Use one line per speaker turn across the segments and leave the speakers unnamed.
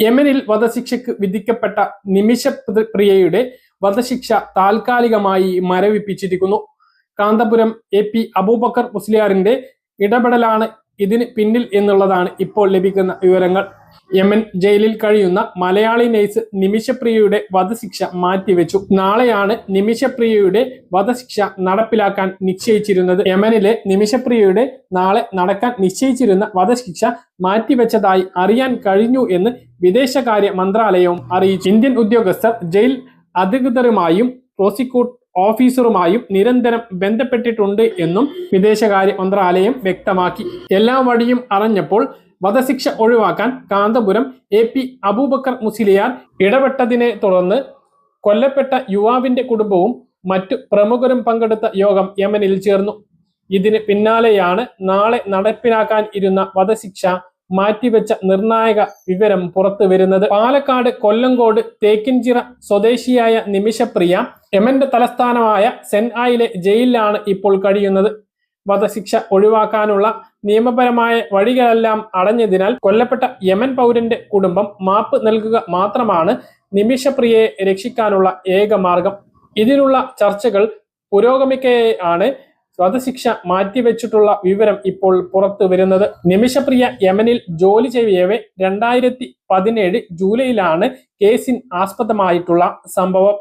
യമനിൽ വധശിക്ഷയ്ക്ക് വിധിക്കപ്പെട്ട നിമിഷ പ്രിയയുടെ വധശിക്ഷ താൽക്കാലികമായി മരവിപ്പിച്ചിരിക്കുന്നു. കാന്തപുരം എ പി അബൂബക്കർ മുസ്ലിയാറിന്റെ ഇടപെടലാണ് ഇതിന് പിന്നിൽ എന്നുള്ളതാണ് ഇപ്പോൾ ലഭിക്കുന്ന വിവരങ്ങൾ. യമൻ ജയിലിൽ കഴിയുന്ന മലയാളി നഴ്സ് നിമിഷപ്രിയയുടെ വധശിക്ഷ മാറ്റിവെച്ചു. നാളെയാണ് നിമിഷപ്രിയയുടെ വധശിക്ഷ നടപ്പിലാക്കാൻ നിശ്ചയിച്ചിരുന്നത്. യമനിലെ നിമിഷപ്രിയയുടെ നാളെ നടക്കാൻ നിശ്ചയിച്ചിരുന്ന വധശിക്ഷ മാറ്റിവെച്ചതായി അറിയാൻ കഴിഞ്ഞു എന്ന് വിദേശകാര്യ മന്ത്രാലയവും അറിയിച്ചു. ഇന്ത്യൻ ഉദ്യോഗസ്ഥർ ജയിൽ അധികൃതരുമായും പ്രോസിക്യൂട്ട് ഓഫീസറുമായും നിരന്തരം ബന്ധപ്പെട്ടിട്ടുണ്ട് എന്നും വിദേശകാര്യ മന്ത്രാലയം വ്യക്തമാക്കി. എല്ലാ വഴിയും അറിഞ്ഞപ്പോൾ വധശിക്ഷ ഒഴിവാക്കാൻ കാന്തപുരം എ പി അബൂബക്കർ മുസ്ലിയാർ ഇടപെട്ടതിനെ തുടർന്ന് കൊല്ലപ്പെട്ട യുവാവിന്റെ കുടുംബവും മറ്റു പ്രമുഖരും പങ്കെടുത്ത യോഗം യമനിൽ ചേർന്നു. ഇതിന് പിന്നാലെയാണ് നാളെ നടപ്പിലാക്കാൻ ഇരുന്ന വധശിക്ഷ മാറ്റിവെച്ച നിർണായക വിവരം പുറത്തു വരുന്നത് പാലക്കാട് കൊല്ലങ്കോട് തേക്കിൻചിറ സ്വദേശിയായ നിമിഷപ്രിയ യമന്റെ തലസ്ഥാനമായ സെൻആയിലെ ജയിലിലാണ് ഇപ്പോൾ കഴിയുന്നത്. വധശിക്ഷ ഒഴിവാക്കാനുള്ള നിയമപരമായ വഴികളെല്ലാം അടഞ്ഞതിനാൽ കൊല്ലപ്പെട്ട യമൻ പൗരന്റെ കുടുംബം മാപ്പ് നൽകുക മാത്രമാണ് നിമിഷപ്രിയയെ രക്ഷിക്കാനുള്ള ഏക മാർഗം. ഇതിനുള്ള ചർച്ചകൾ പുരോഗമിക്കുകയാണ് വധശിക്ഷ മാറ്റിവെച്ചിട്ടുള്ള വിവരം ഇപ്പോൾ പുറത്തു വരുന്നത്. നിമിഷപ്രിയ യമനിൽ ജോലി ചെയ്യവേ രണ്ടായിരത്തി പതിനേഴ് ജൂലൈയിലാണ് കേസിൻ ആസ്പദമായിട്ടുള്ള സംഭവം.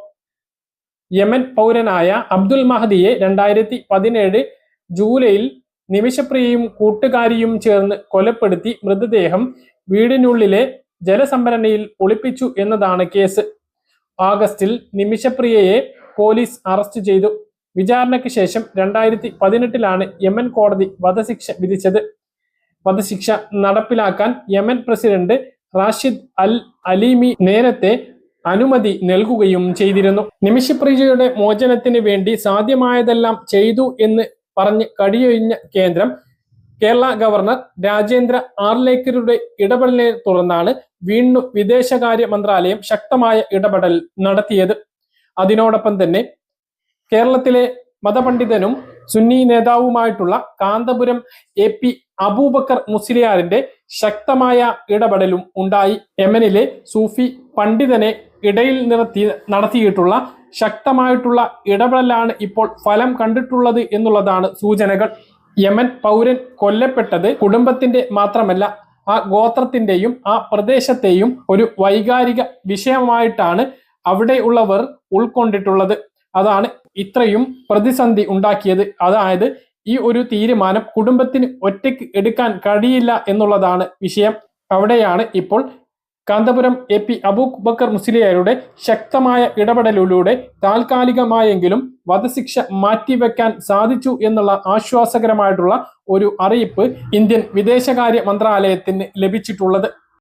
യമൻ പൗരനായ അബ്ദുൽ മഹദിയെ രണ്ടായിരത്തി പതിനേഴ് ജൂലൈയിൽ നിമിഷപ്രിയയും കൂട്ടുകാരിയും ചേർന്ന് കൊലപ്പെടുത്തി മൃതദേഹം വീടിനുള്ളിലെ ജലസംഭരണിയിൽ ഒളിപ്പിച്ചു എന്നതാണ് കേസ്. ആഗസ്റ്റിൽ നിമിഷപ്രിയയെ പോലീസ് അറസ്റ്റ് ചെയ്തു. വിചാരണയ്ക്ക് ശേഷം രണ്ടായിരത്തി പതിനെട്ടിലാണ് യമൻ കോടതി വധശിക്ഷ വിധിച്ചത്. വധശിക്ഷ നടപ്പിലാക്കാൻ Yemen president Rashid al Alimi നേരത്തെ അനുമതി നൽകുകയും ചെയ്തിരുന്നു. നിമിഷപ്രിയയുടെ മോചനത്തിന് വേണ്ടി സാധ്യമായതെല്ലാം ചെയ്തു എന്ന് പറഞ്ഞ് കടിയൊഴിഞ്ഞ കേന്ദ്രം കേരള ഗവർണർ രാജേന്ദ്ര ആർലേക്കറുടെ ഇടപെടലിനെ തുടർന്നാണ് വീണ്ടും വിദേശകാര്യ മന്ത്രാലയം ശക്തമായ ഇടപെടൽ നടത്തിയത്. അതിനോടൊപ്പം തന്നെ കേരളത്തിലെ മതപണ്ഡിതനും സുന്നി നേതാവുമായിട്ടുള്ള കാന്തപുരം എ പി അബൂബക്കർ മുസ്ലിയാറിന്റെ ശക്തമായ ഇടപെടലും ഉണ്ടായി. യമനിലെ സൂഫി പണ്ഡിതനെ ഇടയിൽ നിർത്തി നടത്തിയിട്ടുള്ള ശക്തമായിട്ടുള്ള ഇടപെടലാണ് ഇപ്പോൾ ഫലം കണ്ടിട്ടുള്ളത് എന്നുള്ളതാണ് സൂചനകൾ. യമൻ പൗരൻ കൊല്ലപ്പെട്ടത് കുടുംബത്തിന്റെ മാത്രമല്ല ആ ഗോത്രത്തിന്റെയും ആ പ്രദേശത്തെയും ഒരു വൈകാരിക വിഷയമായിട്ടാണ് അവിടെയുള്ളവർ ഉൾക്കൊണ്ടിട്ടുള്ളത്. അതാണ് ഇത്രയും പ്രതിസന്ധി ഉണ്ടാക്കിയത്. അതായത് ഈ ഒരു തീരുമാനം കുടുംബത്തിന് ഒറ്റയ്ക്ക് എടുക്കാൻ കഴിയില്ല എന്നുള്ളതാണ് വിഷയം. അവിടെയാണ് ഇപ്പോൾ കാന്തപുരം എ പി അബൂബക്കർ മുസ്ലിയാരുടെ ശക്തമായ ഇടപെടലിലൂടെ താൽക്കാലികമായെങ്കിലും വധശിക്ഷ മാറ്റിവെക്കാൻ സാധിച്ചു എന്നുള്ള ആശ്വാസകരമായിട്ടുള്ള ഒരു അറിയിപ്പ് ഇന്ത്യൻ വിദേശകാര്യ മന്ത്രാലയത്തിന് ലഭിച്ചിട്ടുള്ളത്.